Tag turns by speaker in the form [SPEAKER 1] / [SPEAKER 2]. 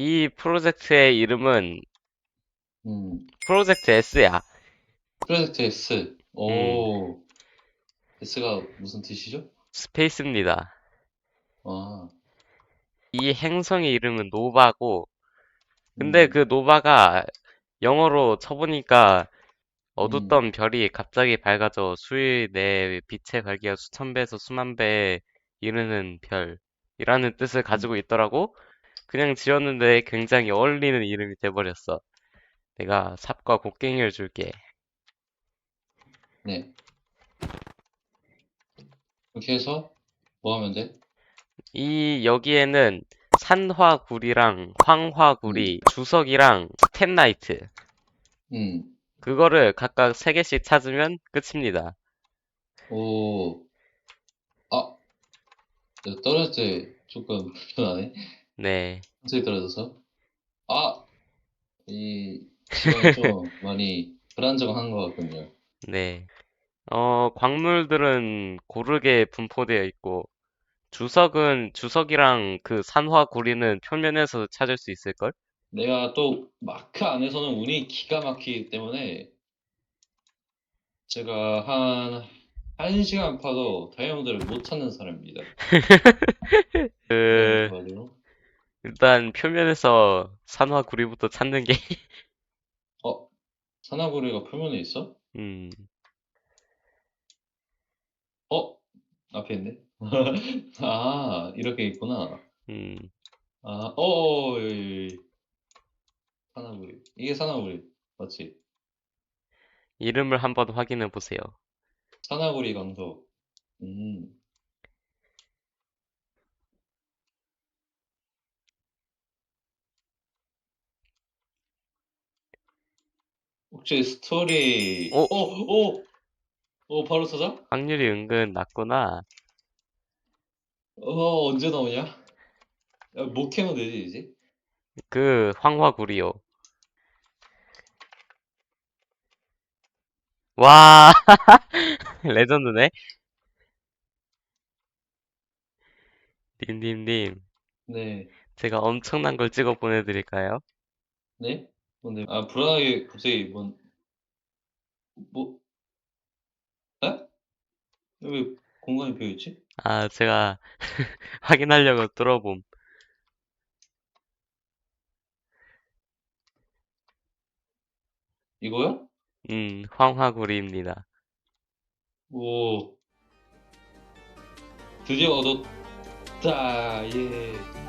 [SPEAKER 1] 이 프로젝트의 이름은
[SPEAKER 2] 음,
[SPEAKER 1] 프로젝트 S야.
[SPEAKER 2] 프로젝트 S.
[SPEAKER 1] 음.
[SPEAKER 2] 오, S가 무슨 뜻이죠?
[SPEAKER 1] 스페이스입니다.
[SPEAKER 2] 아,
[SPEAKER 1] 이 행성의 이름은 노바고, 근데
[SPEAKER 2] 음,
[SPEAKER 1] 그 노바가 영어로 쳐보니까 어둡던 별이 갑자기 밝아져 수일 내 빛의 밝기가 수천 배에서 수만 배에 이르는 별이라는 뜻을 가지고 있더라고. 그냥 지었는데 굉장히 어울리는 이름이 돼버렸어. 내가 삽과 곡괭이를 줄게.
[SPEAKER 2] 네. 이렇게 해서 뭐 하면 돼?
[SPEAKER 1] 이 여기에는 산화구리랑 황화구리, 주석이랑 스텐라이트
[SPEAKER 2] 음,
[SPEAKER 1] 그거를 각각 세 개씩 찾으면 끝입니다.
[SPEAKER 2] 오, 아, 네, 떨어질 때 조금 불편하네.
[SPEAKER 1] 네,
[SPEAKER 2] 갑자기 떨어져서. 아, 이 시간이 좀 많이 불안정한 것 같군요.
[SPEAKER 1] 네. 어, 광물들은 고르게 분포되어 있고 주석은 주석이랑 그 산화 구리는 표면에서 찾을 수 있을걸?
[SPEAKER 2] 내가 또 마크 안에서는 운이 기가 막히기 때문에 제가 한 1시간 파도 다이아몬드를 못 찾는 사람입니다.
[SPEAKER 1] 그
[SPEAKER 2] 그래가지고
[SPEAKER 1] 일단 표면에서 산화 구리부터 찾는 게
[SPEAKER 2] 어? 사나구리가 표면에 있어?
[SPEAKER 1] 음,
[SPEAKER 2] 어? 앞에 있네? 아, 이렇게 있구나.
[SPEAKER 1] 음,
[SPEAKER 2] 아, 어, 여기, 여기. 사나구리. 이게 사나구리. 맞지?
[SPEAKER 1] 이름을 한번 확인해 보세요.
[SPEAKER 2] 사나구리 강도. 음. 혹시 스토리,
[SPEAKER 1] 어?
[SPEAKER 2] 어, 어, 어, 바로 찾아?
[SPEAKER 1] 확률이 은근 낮구나.
[SPEAKER 2] 어, 언제 나오냐? 야, 못 캐면 되지, 이제?
[SPEAKER 1] 그 황화구리요. 와, 레전드네. 님님님,
[SPEAKER 2] 네.
[SPEAKER 1] 제가 엄청난 걸 찍어 보내드릴까요?
[SPEAKER 2] 네? 근데, 아, 불안하게 갑자기 뭔, 뭐, 에? 왜 공간이 비어 있지?
[SPEAKER 1] 아, 제가 확인하려고 뚫어봄.
[SPEAKER 2] 이거야?
[SPEAKER 1] 음, 황화구리입니다.
[SPEAKER 2] 오, 드디어 얻었다, 예.